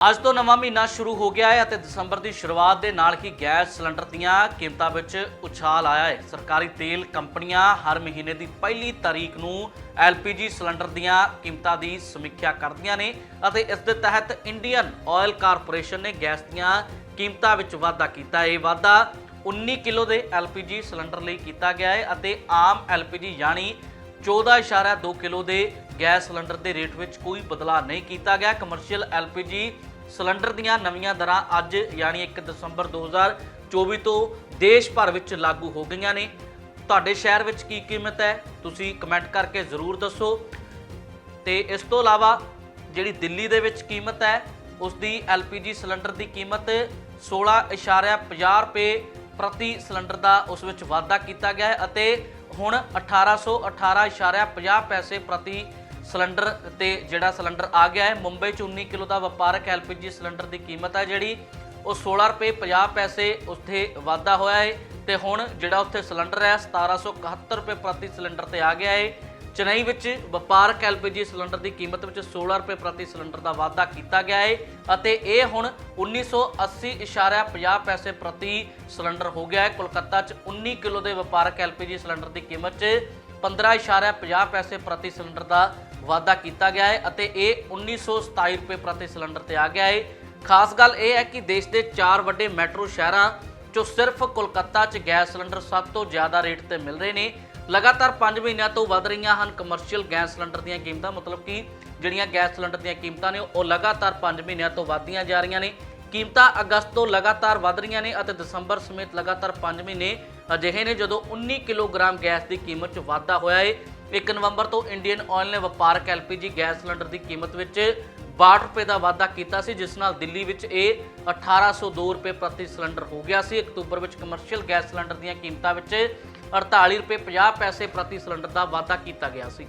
ਅੱਜ ਤੋਂ ਨਵਾਂ ਮਹੀਨਾ ਸ਼ੁਰੂ ਹੋ ਗਿਆ ਹੈ ਅਤੇ ਦਸੰਬਰ ਦੀ ਸ਼ੁਰੂਆਤ ਦੇ ਨਾਲ ਹੀ ਗੈਸ ਸਿਲੰਡਰ ਦੀਆਂ ਕੀਮਤਾਂ ਵਿੱਚ ਉਛਾਲ ਆਇਆ ਹੈ। ਸਰਕਾਰੀ ਤੇਲ ਕੰਪਨੀਆਂ ਹਰ ਮਹੀਨੇ ਦੀ ਪਹਿਲੀ ਤਾਰੀਖ ਨੂੰ LPG ਸਿਲੰਡਰ ਦੀਆਂ ਕੀਮਤਾਂ ਦੀ ਸਮੀਖਿਆ ਕਰਦੀਆਂ ਨੇ ਅਤੇ ਇਸ ਦੇ ਤਹਿਤ ਇੰਡੀਅਨ ਆਇਲ ਕਾਰਪੋਰੇਸ਼ਨ ਨੇ ਗੈਸ ਦੀਆਂ ਕੀਮਤਾਂ ਵਿੱਚ ਵਾਧਾ ਕੀਤਾ ਹੈ। ਇਹ ਵਾਧਾ 19 ਕਿਲੋ ਦੇ LPG ਸਿਲੰਡਰ ਲਈ ਕੀਤਾ ਗਿਆ ਹੈ ਅਤੇ ਆਮ LPG ਯਾਨੀ 14.2 ਕਿਲੋ ਦੇ ਗੈਸ ਸਿਲੰਡਰ ਦੇ ਰੇਟ ਵਿੱਚ ਕੋਈ ਬਦਲਾਅ ਨਹੀਂ ਕੀਤਾ ਗਿਆ। ਕਮਰਸ਼ੀਅਲ LPG ਸਿਲੰਡਰ ਦੀਆਂ ਨਵੀਆਂ ਦਰਾਂ ਅੱਜ, ਯਾਨੀ 1 ਦਸੰਬਰ 2024 ਤੋਂ ਦੇਸ਼ ਭਰ ਵਿੱਚ ਲਾਗੂ ਹੋ ਗਈਆਂ ਨੇ। ਤੁਹਾਡੇ ਸ਼ਹਿਰ ਵਿੱਚ ਕੀ ਕੀਮਤ ਹੈ? ਤੁਸੀਂ ਕਮੈਂਟ ਕਰਕੇ ਜ਼ਰੂਰ ਦੱਸੋ। ਤੇ ਇਸ ਤੋਂ ਇਲਾਵਾ ਜਿਹੜੀ ਦਿੱਲੀ ਦੇ ਵਿੱਚ ਕੀਮਤ ਹੈ ਉਸ ਦੀ LPG ਸਿਲੰਡਰ ਦੀ ਕੀਮਤ 16.50 ਰੁਪਏ ਪ੍ਰਤੀ ਸਿਲੰਡਰ ਦਾ ਉਸ ਵਿੱਚ ਵਾਧਾ ਕੀਤਾ ਗਿਆ ਹੈ ਅਤੇ ਹੁਣ 1818.50 ਪੈਸੇ ਪ੍ਰਤੀ ਸਿਲੰਡਰ ਤੇ ਜਿਹੜਾ ਸਿਲੰਡਰ ਆ ਗਿਆ ਹੈ। ਮੁੰਬਈ ਚ 19 ਕਿਲੋ ਦਾ ਵਪਾਰਕ LPG ਸਿਲੰਡਰ ਦੀ ਕੀਮਤ ਹੈ ਜਿਹੜੀ ਉਹ 16 ਰੁਪਏ 50 ਪੈਸੇ ਉੱਥੇ ਵਾਧਾ ਹੋਇਆ ਹੈ ਤੇ ਹੁਣ ਜਿਹੜਾ ਉੱਥੇ ਸਿਲੰਡਰ ਹੈ 1771 ਰੁਪਏ ਪ੍ਰਤੀ ਸਿਲੰਡਰ ਤੇ ਆ ਗਿਆ ਹੈ। ਚੇਨਈ ਵਿੱਚ ਵਪਾਰਕ LPG ਸਿਲੰਡਰ ਦੀ ਕੀਮਤ ਵਿੱਚ 16 ਰੁਪਏ ਪ੍ਰਤੀ ਸਿਲੰਡਰ ਦਾ ਵਾਧਾ ਕੀਤਾ ਗਿਆ ਹੈ ਅਤੇ ਇਹ ਹੁਣ 1980.50 ਪੈਸੇ ਪ੍ਰਤੀ ਸਿਲੰਡਰ ਹੋ ਗਿਆ ਹੈ। ਕੋਲਕਾਤਾ 'ਚ 19 ਕਿਲੋ ਦੇ ਵਪਾਰਕ LPG ਸਿਲੰਡਰ ਦੀ ਕੀਮਤ 'ਚ 15.50 ਪੈਸੇ ਪ੍ਰਤੀ ਸਿਲੰਡਰ ਦਾ ਵਾਧਾ ਕੀਤਾ ਗਿਆ ਹੈ ਅਤੇ ਇਹ 1927 ਰੁਪਏ ਪ੍ਰਤੀ ਸਿਲੰਡਰ ਤੇ ਆ ਗਿਆ ਹੈ। ਖਾਸ ਗੱਲ ਇਹ ਹੈ ਕਿ ਦੇਸ਼ ਦੇ ਚਾਰ ਵੱਡੇ ਮੈਟਰੋ ਸ਼ਹਿਰਾਂ ਚੋਂ ਸਿਰਫ ਕੋਲਕਾਤਾ 'ਚ ਗੈਸ ਸਿਲੰਡਰ ਸਭ ਤੋਂ ਜ਼ਿਆਦਾ ਰੇਟ ਤੇ ਮਿਲ ਰਹੇ ਨੇ। ਲਗਾਤਾਰ 5 ਮਹੀਨਿਆਂ ਤੋਂ ਵਧ ਰਹੀਆਂ ਹਨ ਕਮਰਸ਼ੀਅਲ ਗੈਸ ਸਿਲੰਡਰ ਦੀਆਂ ਕੀਮਤਾਂ। ਮਤਲਬ ਕਿ ਜਿਹੜੀਆਂ ਗੈਸ ਸਿਲੰਡਰ ਦੀਆਂ ਕੀਮਤਾਂ ਨੇ, ਉਹ ਲਗਾਤਾਰ 5 ਮਹੀਨਿਆਂ ਤੋਂ ਵਧਦੀਆਂ ਜਾ ਰਹੀਆਂ ਨੇ। ਕੀਮਤਾਂ ਅਗਸਤ ਤੋਂ ਲਗਾਤਾਰ ਵਧ ਰਹੀਆਂ ਨੇ ਅਤੇ ਦਸੰਬਰ ਸਮੇਤ ਲਗਾਤਾਰ 5 ਮਹੀਨੇ ਅਜਿਹੇ ਨੇ ਜਦੋਂ 19 ਕਿਲੋਗ੍ਰਾਮ ਗੈਸ ਦੀ ਕੀਮਤ 'ਚ ਵਾਧਾ ਹੋਇਆ ਹੈ। 1 ਨਵੰਬਰ ਤੋਂ ਇੰਡੀਅਨ ਆਇਲ ਨੇ ਵਪਾਰਕ LPG ਗੈਸ ਸਿਲੰਡਰ ਦੀ ਕੀਮਤ ਵਿੱਚ 62 ਰੁਪਏ ਦਾ ਵਾਧਾ ਕੀਤਾ ਸੀ, ਜਿਸ ਨਾਲ ਦਿੱਲੀ ਵਿੱਚ ਇਹ 1802 ਰੁਪਏ ਪ੍ਰਤੀ ਸਿਲੰਡਰ ਹੋ ਗਿਆ ਸੀ। ਅਕਤੂਬਰ ਵਿੱਚ ਕਮਰਸ਼ੀਅਲ ਗੈਸ ਸਿਲੰਡਰ ਦੀਆਂ ਕੀਮਤਾਂ ਵਿੱਚ 48 ਰੁਪਏ 50 ਪੈਸੇ ਪ੍ਰਤੀ ਸਿਲੰਡਰ ਦਾ ਵਾਧਾ ਕੀਤਾ ਗਿਆ ਸੀ।